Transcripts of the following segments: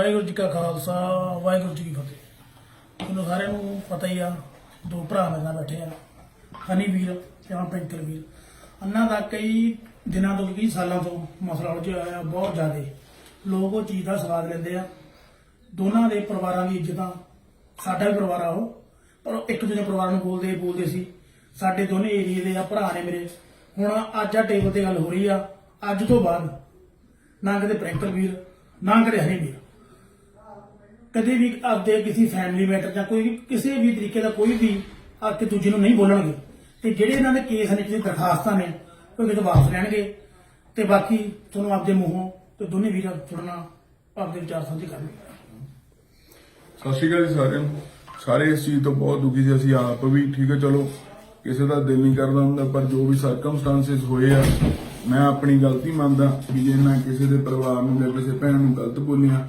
ਵਾਹਿਗੁਰੂ ਜੀ ਕਾ ਖਾਲਸਾ, ਵਾਹਿਗੁਰੂ ਜੀ ਕੀ ਫਤਿਹ। ਤੁਹਾਨੂੰ ਸਾਰਿਆਂ ਨੂੰ ਪਤਾ ਹੀ ਆ, ਦੋ ਭਰਾ ਮੇਰੇ ਨਾਲ ਬੈਠੇ ਆ, ਹਨੀ ਵੀਰ ਤੇ ਆ ਪੈਂਕਲ ਵੀਰ। ਅੰਨਾ ਦਾ ਕਈ ਦਿਨਾਂ ਤੋਂ, ਕਈ ਸਾਲਾਂ ਤੋਂ ਮਸਲਾ ਉਲਝਿਆ ਹੋਇਆ, ਬਹੁਤ ਜ਼ਿਆਦਾ। ਲੋਕ ਉਹ ਚੀਜ਼ ਦਾ ਸਵਾਦ ਲੈਂਦੇ ਆ। ਦੋਨਾਂ ਦੇ ਪਰਿਵਾਰਾਂ ਦੀ ਇੱਜ਼ਤਾਂ, ਸਾਡਾ ਵੀ ਪਰਿਵਾਰ ਆ ਉਹ, ਪਰ ਉਹ ਇੱਕ ਦੂਜੇ ਪਰਿਵਾਰ ਨੂੰ ਬੋਲਦੇ ਬੋਲਦੇ ਸੀ। ਸਾਡੇ ਦੋਨੇ ਏਰੀਏ ਦੇ ਆ ਭਰਾ ਨੇ ਮੇਰੇ। ਹੁਣ ਅੱਜ ਆ ਟੇਬਲ ਤੇ ਗੱਲ ਹੋ ਰਹੀ ਆ, ਅੱਜ ਤੋਂ ਬਾਅਦ, ਨਾ ਕਦੇ ਪ੍ਰੈਂਕਲ ਵੀਰ, ਨਾ ਕਦੇ ਹਨੀ ਵੀਰ। ਕਦੇ ਵੀ ਆਪਦੇ ਕਿਸੇ ਫੈਮਿਲੀ ਮੈਟਰ ਜਾਂ ਕੋਈ ਵੀ ਕਿਸੇ ਵੀ ਤਰੀਕੇ ਦਾ ਕੋਈ ਵੀ ਆ ਦੂਜੇ ਨੂੰ ਨਹੀਂ ਬੋਲਣਗੇ। ਤੇ ਜਿਹੜੇ ਇਹਨਾਂ ਦੇ ਕੇਸ ਨੇ, ਜਿਹੜੇ ਦਰਖਾਸਤਾਂ ਨੇ, ਉਹ ਕਿਤੇ ਵਾਪਸ ਲੈਣਗੇ। ਤੇ ਬਾਕੀ ਤੁਹਾਨੂੰ ਆਪਦੇ ਮੂੰਹੋਂ ਤੇ ਦੋਨੇ ਵੀਰਾਂ ਥੋੜਨਾ ਆਪਦੇ ਵਿਚਾਰ ਸਾਂਝੇ ਕਰਨਗੇ ਸਤਿ ਸ਼੍ਰੀ ਅਕਾਲ ਜੀ ਸਾਰਿਆਂ ਨੂੰ। ਸਾਰੇ ਇਸ ਚੀਜ਼ ਤੋਂ ਬਹੁਤ ਦੁਖੀ ਸੀ, ਅਸੀਂ ਆਪ ਵੀ, ਠੀਕ ਹੈ, ਚਲੋ, ਕਿਸੇ ਦਾ ਦਿਲ ਨਹੀਂ ਕਰਦਾ ਹੁੰਦਾ, ਪਰ ਜੋ ਵੀ ਸਰਕਮਸਟੈਂਸਸ ਹੋਏ ਆ, ਮੈਂ ਆਪਣੀ ਗਲਤੀ ਮੰਨਦਾ ਵੀ ਜੇ ਮੈਂ ਕਿਸੇ ਦੇ ਪਰਿਵਾਰ ਨੂੰ ਜਾਂ ਕਿਸੇ ਭੈਣ ਨੂੰ ਗਲਤ ਬੋਲਿਆ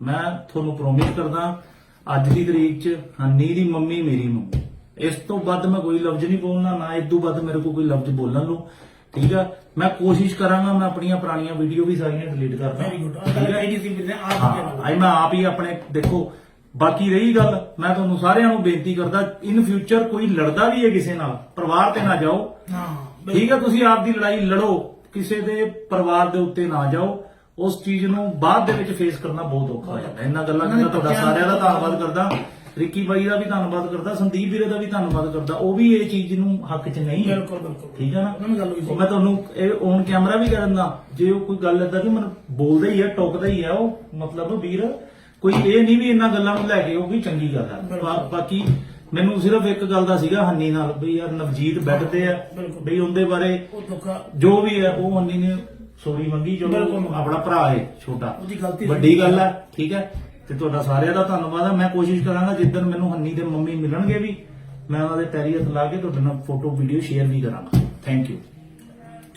ਮੈਂ ਤੁਹਾਨੂੰ ਪ੍ਰੋਮਿਸ ਕਰਦਾ ਅੱਜ ਦੀ ਤਰੀਕ 'ਚ ਹੰਨੀ ਦੀ ਮੰਮੀ ਮੇਰੀ ਮੰਮੀ। ਇਸ ਤੋਂ ਵੱਧ ਮੈਂ ਕੋਈ ਲਫ਼ਜ਼ ਨਹੀਂ ਬੋਲਣਾ ਨਾ ਇਸ ਤੋਂ ਵੱਧ ਮੇਰੇ ਕੋਲ ਕੋਈ ਲਫ਼ਜ਼ ਬੋਲਣ ਨੂੰ। ਠੀਕ ਆ? ਮੈਂ ਕੋਸ਼ਿਸ਼ ਕਰਾਂਗਾ ਮੈਂ ਆਪਣੀਆਂ ਪੁਰਾਣੀਆਂ ਵੀਡੀਓ ਵੀ ਸਾਰੀਆਂ ਡਿਲੀਟ ਕਰਦਾ ਵੈਰੀ ਗੁੱਡ ਆ ਗੱਲ ਕਹੀ ਸੀ ਨੇ ਆਪ ਕਿਹਾ। ਆਈ ਮੈਂ ਆਪ ਹੀ ਆਪਣੇ ਦੇਖੋ ਬਾਕੀ ਰਹੀ ਗੱਲ ਮੈਂ ਤੁਹਾਨੂੰ ਸਾਰਿਆਂ ਨੂੰ ਬੇਨਤੀ ਕਰਦਾ ਇਨ ਫਿਊਚਰ ਕੋਈ ਲੜਦਾ ਵੀ ਹੈ ਕਿਸੇ ਨਾਲ ਪਰਿਵਾਰ ਤੇ ਨਾ ਜਾਓ। ਹਾਂ ਠੀਕ ਹੈ ਤੁਸੀਂ ਆਪ ਦੀ ਲੜਾਈ ਲੜੋ ਕਿਸੇ ਦੇ ਪਰਿਵਾਰ ਦੇ ਉੱਤੇ ਨਾ ਜਾਓ। ਉਸ ਚੀਜ਼ ਨੂੰ ਬਾਅਦ ਦੇ ਵਿੱਚ ਫੇਸ ਕਰਨਾ ਬਹੁਤ ਔਖਾ ਹੋ ਜਾਂਦਾ। ਇਹਨਾਂ ਗੱਲਾਂ ਦਾ ਤੁਹਾਡਾ ਸਾਰਿਆਂ ਦਾ ਧੰਨਵਾਦ ਕਰਦਾ ਰਿੱਕੀ ਬਾਈ ਦਾ ਵੀ ਧੰਨਵਾਦ ਕਰਦਾ ਸੰਦੀਪ ਵੀਰੇ ਦਾ ਵੀ ਧੰਨਵਾਦ ਕਰਦਾ। ਉਹ ਵੀ ਇਹ ਚੀਜ਼ ਨੂੰ ਹੱਕ 'ਚ ਨਹੀਂ ਬਿਲਕੁਲ ਬਿਲਕੁਲ। ਠੀਕ ਹੈ ਨਾ? ਉਹਨਾਂ ਗੱਲ ਉਹ ਮੈਂ ਤੁਹਾਨੂੰ ਇਹ ਔਨ ਕੈਮਰਾ ਵੀ ਕਰ ਦਿੰਦਾ ਜੇ ਉਹ ਕੋਈ ਗੱਲ ਏਦਾਂ ਦੀ ਮੈਨੂੰ ਬੋਲਦਾ ਹੀ ਹੈ ਟੋਕਦਾ ਹੀ ਹੈ ਉਹ ਮਤਲਬ ਵੀਰ ਕੋਈ ਇਹ ਨਹੀਂ ਵੀ ਇਹਨਾਂ ਗੱਲਾਂ ਨੂੰ ਲੈ ਕੇ ਉਹ ਵੀ ਚੰਗੀ ਗੱਲ ਬਾ- ਬਾਕੀ ਮੈਨੂੰ ਸਿਰਫ ਇੱਕ ਗੱਲ ਦਾ ਸੀਗਾ ਹੰਨੀ ਨਾਲ ਵੀ ਯਾਰ ਨਵਜੀਤ ਬੈੱਡ ਤੇ ਆ। ਵੀ ਉਹਦੇ ਬਾਰੇ ਜੋ ਵੀ ਹੈ ਉਹ ਹੰਨੀ ਨੇ ਸੋਰੀ ਮੰਗੀ ਜੋ ਬਿਲਕੁਲ। ਆਪਣਾ ਭਰਾ ਹੈ ਛੋਟਾ। ਉਹਦੀ ਗਲਤੀ ਸੀ। ਵੱਡੀ ਗੱਲ ਹੈ ਠੀਕ ਹੈ? ਤੇ ਤੁਹਾਡਾ ਸਾਰਿਆਂ ਦਾ ਧੰਨਵਾਦ ਹੈ। ਮੈਂ ਕੋਸ਼ਿਸ਼ ਕਰਾਂਗਾ ਜਿੱਦਣ ਮੈਨੂੰ ਹੰਨੀ ਦੇ ਮੰਮੀ ਮਿਲਣਗੇ ਵੀ ਮੈਂ ਉਹਨਾਂ ਦੇ ਪੈਰੀ ਹੱਥ ਲਾ ਕੇ ਤੁਹਾਡੇ ਨਾਲ ਫੋਟੋ ਵੀਡੀਓ ਸ਼ੇਅਰ ਵੀ ਕਰਾਂਗਾ। ਥੈਂਕ ਯੂ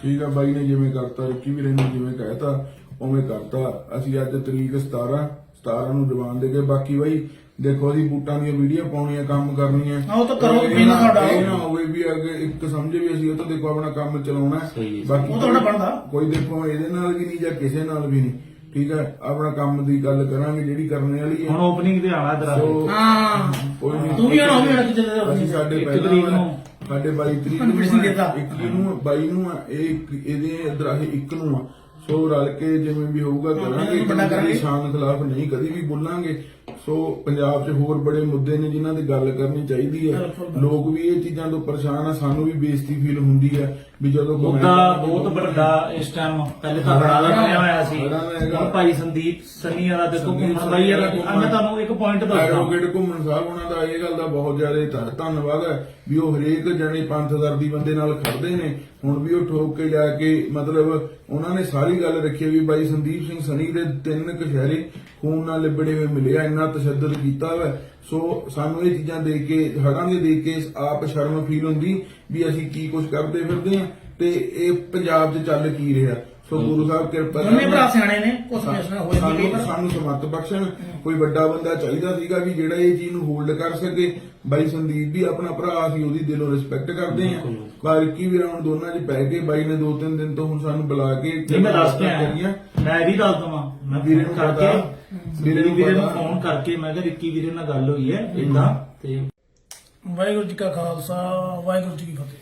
ਠੀਕ ਆ ਬਾਈ ਨੇ ਜਿਵੇਂ ਕਰਤਾ ਰਿੱਕੀ ਵੀਰੇ ਨੇ ਜਿਵੇਂ ਕਹਿਤਾ ਉਵੇਂ ਕਰਤਾ। ਅਸੀਂ ਅੱਜ ਤਰੀਕ 17 17 ਨੂੰ ਜਵਾਨ ਦੇ ਕੇ ਬਾਕੀ ਬਾਈ ਦੇਖੋ ਅਸੀਂ ਬੂਟਾਂ ਦੀਆਂ ਵੀਡੀਓ ਪਾਉਣੀਆਂ ਕੰਮ ਕਰਨੀਆਂ ਹਾਂ, ਉਹ ਤਾਂ ਕਰੋ, ਇਹ ਵੀ ਨਾ ਤੁਹਾਡਾ। ਇਹ ਨਾ ਹੋਵੇ ਵੀ ਅੱਗੇ ਇੱਕ ਸਮਝੇ ਵੀ ਅਸੀਂ ਉਹ ਤੋਂ ਦੇਖੋ ਆਪਣਾ ਕੰਮ ਚਲਾਉਣਾ ਹੈ। ਸਹੀ ਹੈ। ਬਾਕੀ ਉਹ ਤਾਂ ਤੁਹਾਡਾ ਬਣਦਾ। ਕੋਈ ਦੇਖੋ ਇਹਦੇ ਨਾਲ ਵੀ ਨਹੀਂ ਜਾਂ ਕਿਸੇ ਨਾਲ ਵੀ ਨਹੀਂ ਠੀਕ ਹੈ ਆਪਣਾ ਕੰਮ ਦੀ ਗੱਲ ਕਰਾਂਗੇ ਜਿਹੜੀ ਕਰਨੇ ਵਾਲੀ ਹੁਣ ਹੈ ਓਪਨਿੰਗ ਤੇ ਆਣਾ ਸੋ ਹਾਂ ਕੋਈ ਨਹੀਂ ਤੂੰ ਵੀ ਆਣਾ ਹੋਵੇ ਜਿਹੜਾ ਕਿਤੇ ਦਾ ਅਸੀਂ ਸਾਡੇ ਇੱਕ ਪਹਿਲਾਂ ਤਰੀਕ ਨੂੰ। ਸਾਡੇ 22 ਤਰੀਕ ਕੁਛ ਨਹੀਂ ਦੇਤਾ। ਇੱਕ ਨੂੰ 22 ਨੂੰ ਆ, ਇਹ ਇੱਕ- ਇਹਦੇ ਦਰਾਹੇ ਇੱਕ ਨੂੰ ਆ ਸੋ ਰਲ ਕੇ ਜਿਵੇਂ ਵੀ ਹੋਊਗਾ ਕਰਾਂਗੇ ਵੱਡਾ ਕਰਾਂਗੇ। ਸ਼ਾਨ ਖਿਲਾਫ ਨਹੀਂ ਕਦੀ ਵੀ ਬੋਲਾਂਗੇ ਸੋ ਪੰਜਾਬ 'ਚ ਹੋਰ ਬੜੇ ਮੁੱਦੇ ਨੇ ਜਿਨ੍ਹਾਂ ਦੀ ਗੱਲ ਕਰਨੀ ਚਾਹੀਦੀ ਹੈ। ਲੋਕ ਵੀ ਇਹ ਚੀਜ਼ਾਂ ਤੋਂ ਪਰੇਸ਼ਾਨ ਆ ਸਾਨੂੰ ਵੀ ਬੇਇੱਜ਼ਤੀ ਫੀਲ ਹੁੰਦੀ ਹੈ ਵੀ ਜਦੋਂ ਮੈਂ- ਬਹੁਤ ਵੱਡਾ ਇਸ ਟਾਈਮ ਪਹਿਲੇ ਤਾਂ ਬੜਾ ਬਣਿਆ ਹੋਇਆ ਸੀ। ਹੁਣ ਭਾਈ ਸੰਦੀਪ ਸੰਨੀ ਵਾਲਾ ਦੇਖੋ ਘੁੰਮਣ ਵਾਲਾ ਸੰਨੀ ਆ ਮੈਂ ਤੁਹਾਨੂੰ ਇੱਕ ਪੁਆਇੰਟ ਦੱਸਦਾ। ਐਡਵੋਕੇਟ ਘੁੰਮਣ ਸਾਹਿਬ ਉਹਨਾਂ ਦਾ ਇਹ ਗੱਲ ਦਾ ਬਹੁਤ ਜ਼ਿਆਦਾ ਧੰਨ- ਧੰਨਵਾਦ ਹੈ ਵੀ ਉਹ ਹਰੇਕ ਜਣੇ ਪੰਥ ਦਰਦੀ ਬੰਦੇ ਨਾਲ ਖੜਦੇ ਨੇ। ਹੁਣ ਵੀ ਉਹ ਠੋਕ ਕੇ ਜਾ ਕੇ ਮਤਲਬ ਉਹਨਾਂ ਨੇ ਸਾਰੀ ਗੱਲ ਰੱਖੀ ਵੀ ਬਾਈ ਸੰਦੀਪ ਸਿੰਘ ਸਨੀ ਦੇ ਤਿੰਨ ਕਸ਼ਹਿਰੇ ਖੂਨ ਨਾਲ ਲਿਬੜੇ ਹੋਏ ਮਿਲੇ ਆ ਇੰਨਾ ਤਸ਼ੱਦਦ ਕੀਤਾ ਹੋਇਆ ਸੋ ਸਾਨੂੰ ਇਹ ਚੀਜ਼ਾਂ ਦੇਖ ਕੇ ਹੜਾਂ ਦੇ ਦੇਖ ਕੇ ਆਪ ਸ਼ਰਮ ਫੀਲ ਹੁੰਦੀ ਵੀ ਅਸੀਂ ਕੀ ਕੁਝ ਕਰਦੇ ਫਿਰਦੇ ਆ ਤੇ ਇਹ ਪੰਜਾਬ 'ਚ ਚੱਲ ਕੀ ਰਿਹਾ? ਸੋ ਗੁਰੂ ਸਾਹਿਬ ਕਿਰਪਾ ਦੋਨੇ ਕਰਨ। ਭਰਾ ਸਿਆਣੇ ਨੇ ਕੁਝ ਫੈਸਲਾ ਹੋਏ ਨਹੀਂ ਕਈ ਸਾਨੂੰ ਵਾਰ ਸਾਨੂੰ ਸਮੱਤ ਬਖਸ਼ਣ। ਕੋਈ ਵੱਡਾ ਬੰਦਾ ਚਾਹੀਦਾ ਸੀਗਾ ਵੀ ਜਿਹੜਾ ਇਹ ਚੀਜ਼ ਨੂੰ ਹੋਲਡ ਕਰ ਸਕੇ। ਬਾਈ ਸੰਦੀਪ ਵੀ ਆਪਣਾ ਭਰਾ ਸੀ ਉਹਦੀ ਦਿਲੋਂ ਰਿਸਪੈਕਟ ਕਰਦੇ ਆ ਪਰ ਕੀ ਵੀ ਹੁਣ ਦੋਨਾਂ 'ਚ ਪੈ ਕੇ ਬਾਈ ਨੇ ਦੋ ਤਿੰਨ ਦਿਨ ਤੋਂ ਹੁਣ ਸਾਨੂੰ ਬੁਲਾ ਕੇ ਨਹੀਂ ਮੈਂ ਦੱਸ ਕੇ ਆਇਆ। ਮੈਂ ਵੀ ਦੱਸ ਦਵਾਂ। ਮੈਂ ਵੀਰੇ ਫੋਨ ਨੂੰ ਕਰਕੇ। ਵੀਰੇ ਨੂੰ ਵੀਰੇ ਨੂੰ। ਫੋਨ ਕਰਕੇ ਮੈਂ ਕਿਹਾ ਰਿੱਕੀ ਵੀਰੇ ਨਾਲ ਗੱਲ ਹੋਈ ਹੈ। ਇਦਾਂ ਤੇ ਵਾਹਿਗੁਰੂ ਜੀ ਕਾ ਖਾਲਸਾ ਵਾਹਿਗੁਰੂ ਜੀ ਕੀ ਫਤਿਹ।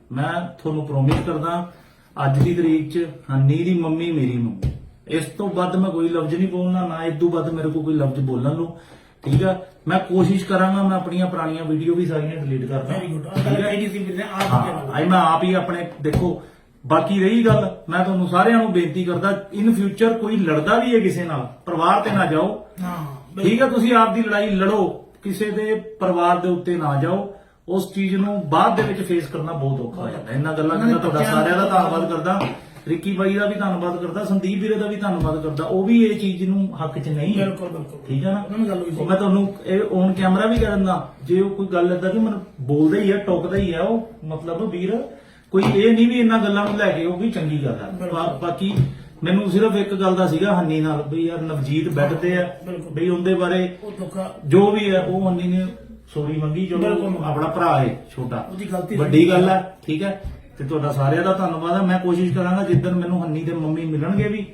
ਮੈਂ ਤੁਹਾਨੂੰ ਪ੍ਰੋਮਿਸ ਕਰਦਾ ਅੱਜ ਦੀ ਤਰੀਕ 'ਚ ਹੰਨੀ ਦੀ ਮੰਮੀ ਮੇਰੀ ਮੰਮੀ। ਇਸ ਤੋਂ ਵੱਧ ਮੈਂ ਕੋਈ ਲਫ਼ਜ਼ ਨਹੀਂ ਬੋਲਣਾ ਨਾ ਇਸ ਤੋਂ ਵੱਧ ਮੇਰੇ ਕੋਲ ਕੋਈ ਲਫ਼ਜ਼ ਬੋਲਣ ਨੂੰ। ਠੀਕ ਆ? ਮੈਂ ਕੋਸ਼ਿਸ਼ ਕਰਾਂਗਾ ਮੈਂ ਆਪਣੀਆਂ ਪੁਰਾਣੀਆਂ ਵੀਡੀਓ ਵੀ ਸਾਰੀਆਂ ਡਿਲੀਟ ਕਰਦਾ ਵੈਰੀ ਗੁੱਡ ਸੀ ਆਪ ਆਈ ਮੈਂ ਆਪ ਹੀ ਆਪਣੇ ਦੇਖੋ ਬਾਕੀ ਰਹੀ ਗੱਲ ਮੈਂ ਤੁਹਾਨੂੰ ਸਾਰਿਆਂ ਨੂੰ ਬੇਨਤੀ ਕਰਦਾ ਇਨ ਫਿਊਚਰ ਕੋਈ ਲੜਦਾ ਵੀ ਹੈ ਕਿਸੇ ਨਾਲ ਪਰਿਵਾਰ ਤੇ ਨਾ ਜਾਓ। ਹਾਂ ਠੀਕ ਹੈ ਤੁਸੀਂ ਆਪ ਦੀ ਲੜਾਈ ਲੜੋ ਕਿਸੇ ਦੇ ਪਰਿਵਾਰ ਦੇ ਉੱਤੇ ਨਾ ਜਾਓ। ਉਸ ਚੀਜ਼ ਨੂੰ ਬਾਅਦ ਦੇ ਵਿੱਚ ਫੇਸ ਕਰਨਾ ਬਹੁਤ ਔਖਾ ਹੋ ਜਾਂਦਾ। ਇਹਨਾਂ ਗੱਲਾਂ ਦਾ ਤੁਹਾਡਾ ਸਾਰਿਆਂ ਦਾ ਧੰਨਵਾਦ ਕਰਦਾ ਰਿੱਕੀ ਬਾਈ ਦਾ ਵੀ ਧੰਨਵਾਦ ਕਰਦਾ ਸੰਦੀਪ ਵੀਰੇ ਦਾ ਵੀ ਧੰਨਵਾਦ ਕਰਦਾ। ਉਹ ਵੀ ਇਹ ਚੀਜ਼ ਨੂੰ ਹੱਕ 'ਚ ਨਹੀਂ ਬਿਲਕੁਲ ਬਿਲਕੁਲ ਠੀਕ ਹੈ ਨਾ? ਉਹਨਾਂ ਗੱਲ ਹੋਈ ਮੈਂ ਤੁਹਾਨੂੰ ਇਹ ਔਨ ਕੈਮਰਾ ਵੀ ਕਹਿ ਦਿੰਦਾ। ਜੇ ਉਹ ਕੋਈ ਗੱਲ ਏਦਾਂ ਕਿ ਮੈਨੂੰ ਬੋਲਦਾ ਹੀ ਹੈ ਟੋਕਦਾ ਹੀ ਹੈ ਉਹ ਮਤਲਬ ਵੀਰ ਕੋਈ ਇਹ ਨਹੀਂ ਵੀ ਇਹਨਾਂ ਗੱਲਾਂ ਨੂੰ ਲੈ ਕੇ ਉਹ ਵੀ ਚੰਗੀ ਗੱਲ ਬਾ- ਬਾਕੀ ਮੈਨੂੰ ਸਿਰਫ ਇੱਕ ਗੱਲ ਦਾ ਸੀਗਾ ਹੰਨੀ ਨਾਲ ਵੀ ਯਾਰ ਨਵਜੀਤ ਬੈੱਡ ਤੇ ਆ। ਵੀ ਉਹਦੇ ਬਾਰੇ ਜੋ ਵੀ ਹੈ ਉਹ ਹੰਨੀ ਨੇ ਸੋਰੀ ਮੰਗੀ ਜੋ ਬਿਲਕੁਲ। ਆਪਣਾ ਭਰਾ ਹੈ ਛੋਟਾ। ਉਹਦੀ ਗਲਤੀ। ਵੱਡੀ ਗੱਲ ਹੈ ਠੀਕ ਹੈ? ਤੇ ਤੁਹਾਡਾ ਸਾਰਿਆਂ ਦਾ ਧੰਨਵਾਦ ਹੈ। ਮੈਂ ਕੋਸ਼ਿਸ਼ ਕਰਾਂਗਾ ਜਿੱਦਣ ਮੈਨੂੰ ਹੰਨੀ ਤੇ ਮੰਮੀ ਮਿਲਣਗੇ ਵੀ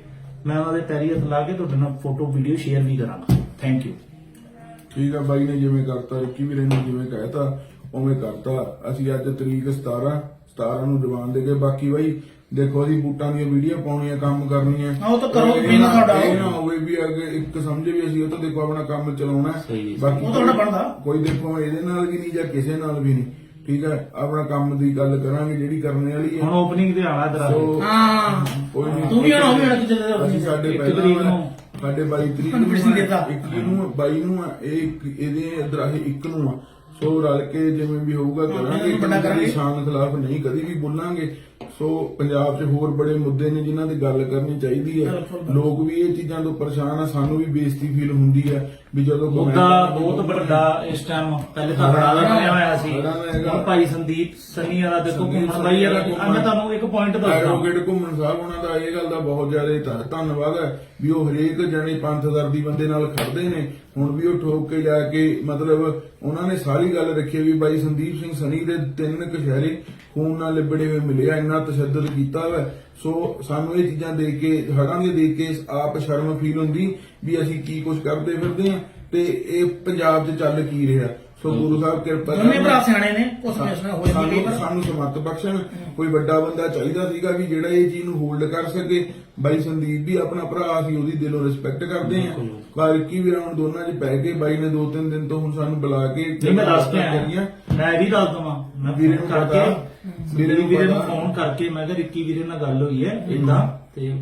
ਮੈਂ ਉਹਨਾਂ ਦੇ ਪੈਰੀ ਹੱਥ ਲਾ ਕੇ ਤੁਹਾਡੇ ਨਾਲ ਫੋਟੋ ਵੀਡੀਓ ਸ਼ੇਅਰ ਵੀ ਕਰਾਂਗਾ। ਥੈਂਕ ਯੂ ਠੀਕ ਆ ਬਾਈ ਨੇ ਜਿਵੇਂ ਕਰਤਾ ਰਿੱਕੀ ਵੀਰੇ ਨੇ ਜਿਵੇਂ ਕਹਿਤਾ ਉਵੇਂ ਕਰਤਾ। ਅਸੀਂ ਅੱਜ ਤਰੀਕ 17 17 ਨੂੰ ਜਵਾਨ ਦੇ ਗਏ ਬਾਕੀ ਬਾਈ ਦੇਖੋ ਅਸੀਂ ਬੂਟਾਂ ਦੀਆਂ ਵੀਡੀਓ ਪਾਉਣੀਆਂ ਕੰਮ ਕਰਨੀਆਂ ਹਾਂ, ਉਹ ਤਾਂ ਕਰੋ, ਵੀ ਨਾ ਤੁਹਾਡਾ। ਇਹ ਨਾ ਹੋਵੇ ਵੀ ਅੱਗੇ ਇੱਕ ਸਮਝੇ ਵੀ ਅਸੀਂ ਉਹ ਤੋਂ ਦੇਖੋ ਆਪਣਾ ਕੰਮ ਚਲਾਉਣਾ। ਬਾਕੀ ਉਹ ਤੁਹਾਡਾ ਬਣਦਾ। ਕੋਈ ਦੇਖੋ ਇਹਦੇ ਨਾਲ ਵੀ ਨਹੀਂ ਜਾਂ ਕਿਸੇ ਨਾਲ ਵੀ ਨਹੀਂ ਠੀਕ ਹੈ ਆਪਣਾ ਕੰਮ ਦੀ ਗੱਲ ਕਰਾਂਗੇ ਜਿਹੜੀ ਕਰਨੇ ਵਾਲੀ ਹੁਣ ਹੈ ਓਪਨਿੰਗ ਤੇ ਆਣਾ ਸੋ ਹਾਂ ਕੋਈ ਨਹੀਂ ਤੂੰ ਵੀ ਆਣਾ, ਉਹ ਵੀ ਆਣਾ ਕਿਤੇ ਨਾ ਕਿਤੇ। ਅਸੀਂ ਸਾਡੇ ਪਹਿਲਾਂ ਤਰੀਕ ਨੂੰ। ਸਾਡੇ 22 ਤਰੀਕ ਨੂੰ। ਇੱਕ ਨੂੰ 22 ਨੂੰ ਆ, ਇਹ ਇਹਦੇ ਦਰਾਹੇ ਇੱਕ ਨੂੰ ਆ ਸੋ ਰਲ ਕੇ ਜਿਵੇਂ ਵੀ ਹੋਊਗਾ ਕਰਾਂਗੇ। ਕਿਸਾਨ ਖਿਲਾਫ ਨਹੀਂ ਕਦੀ ਵੀ ਬੋਲਾਂਗੇ ਸੋ ਪੰਜਾਬ 'ਚ ਹੋਰ ਬੜੇ ਮੁੱਦੇ ਨੇ ਜਿਨ੍ਹਾਂ ਦੀ ਗੱਲ ਕਰਨੀ ਚਾਹੀਦੀ ਹੈ। ਲੋਕ ਵੀ ਇਹ ਚੀਜ਼ਾਂ ਤੋਂ ਪਰੇਸ਼ਾਨ ਆ ਸਾਨੂੰ ਵੀ ਬੇਇੱਜ਼ਤੀ ਫੀਲ ਹੁੰਦੀ ਹੈ ਵੀ ਜਦੋਂ ਕੋਈ ਉਹਦਾ ਬਹੁਤ ਵੱਡਾ ਇਸ ਟਾਈਮ ਪਹਿਲੇ ਤਾਂ ਬੜਾ ਬਣਿਆ ਹੋਇਆ ਸੀ। ਹੁਣ ਭਾਈ ਸੰਦੀਪ ਸੰਨੀ ਵਾਲਾ ਦੇਖੋ ਘੁੰਮਣ ਬਾਈ ਵਾਲਾ ਮੈਂ ਤੁਹਾਨੂੰ ਇੱਕ ਪੁਆਇੰਟ ਦੱਸਦਾ। ਐਡਵੋਕੇਟ ਘੁੰਮਣ ਸਾਹਿਬ ਉਹਨਾਂ ਦਾ ਇਹ ਗੱਲ ਦਾ ਬਹੁਤ ਜ਼ਿਆਦਾ ਧੰਨ- ਧੰਨਵਾਦ ਹੈ ਵੀ ਉਹ ਹਰੇਕ ਜਣੇ ਪੰਥ ਦਰਦੀ ਬੰਦੇ ਨਾਲ ਖੜਦੇ ਨੇ। ਹੁਣ ਵੀ ਉਹ ਠੋਕ ਕੇ ਜਾ ਕੇ ਮਤਲਬ ਉਹਨਾਂ ਨੇ ਸਾਰੀ ਗੱਲ ਰੱਖੀ ਵੀ ਬਾਈ ਸੰਦੀਪ ਸਿੰਘ ਸਨੀ ਦੇ ਤਿੰਨ ਕਸ਼ਹਿਰੇ ਖੂਨ ਨਾਲ ਲਿਬੜੇ ਹੋਏ ਮਿਲੇ ਆ ਇੰਨਾ ਤਸ਼ੱਦਦ ਕੀਤਾ ਹੋਇਆ ਸੋ ਸਾਨੂੰ ਇਹ ਚੀਜ਼ਾਂ ਦੇਖ ਕੇ ਹੜਾਂ ਦੇ ਦੇਖ ਕੇ ਆਪ ਸ਼ਰਮ ਫੀਲ ਹੁੰਦੀ ਵੀ ਅਸੀਂ ਕੀ ਕੁਝ ਕਰਦੇ ਫਿਰਦੇ ਆ ਤੇ ਇਹ ਪੰਜਾਬ 'ਚ ਚੱਲ ਕੀ ਰਿਹਾ। ਸੋ ਗੁਰੂ ਸਾਹਿਬ ਕਿਰਪਾ ਕਰਨ। ਭਰਾ ਸਿਆਣੇ ਨੇ ਕੁਝ ਫੈਸਲਾ ਹੋਇਆ ਨਹੀਂ ਕਈ ਸਾਨੂੰ ਸਮੱਤ ਬਖਸ਼ਣ। ਕੋਈ ਵੱਡਾ ਬੰਦਾ ਚਾਹੀਦਾ ਸੀਗਾ ਵੀ ਜਿਹੜਾ ਇਹ ਚੀਜ਼ ਨੂੰ ਹੋਲਡ ਕਰ ਸਕੇ। ਬਾਈ ਸੰਦੀਪ ਵੀ ਆਪਣਾ ਭਰਾ ਸੀ ਉਹਦੀ ਦਿਲੋਂ ਰਿਸਪੈਕਟ ਕਰਦੇ ਆ ਪਰ ਕੀ ਵੀ ਹੁਣ ਦੋਨਾਂ 'ਚ ਪੈ ਕੇ ਬਾਈ ਨੇ ਦੋ ਤਿੰਨ ਦਿਨ ਤੋਂ ਹੁਣ ਸਾਨੂੰ ਬੁਲਾ ਕੇ ਮੈਂ ਦੱਸ ਕੇ ਮੈਂ ਵੀ ਦੱਸ ਦਵਾਂ। ਮੈਂ ਵੀਰੇ ਨੂੰ ਕਰਕੇ ਵੀਰੇ ਨੂੰ ਵੀਰੇ ਨੂੰ ਪਤਾ। ਫੋਨ ਕਰਕੇ ਮੈਂ ਕਿਹਾ ਰਿੱਕੀ ਵੀਰੇ ਨਾਲ ਗੱਲ ਹੋਈ ਹੈ ਇਦਾਂ ਤੇ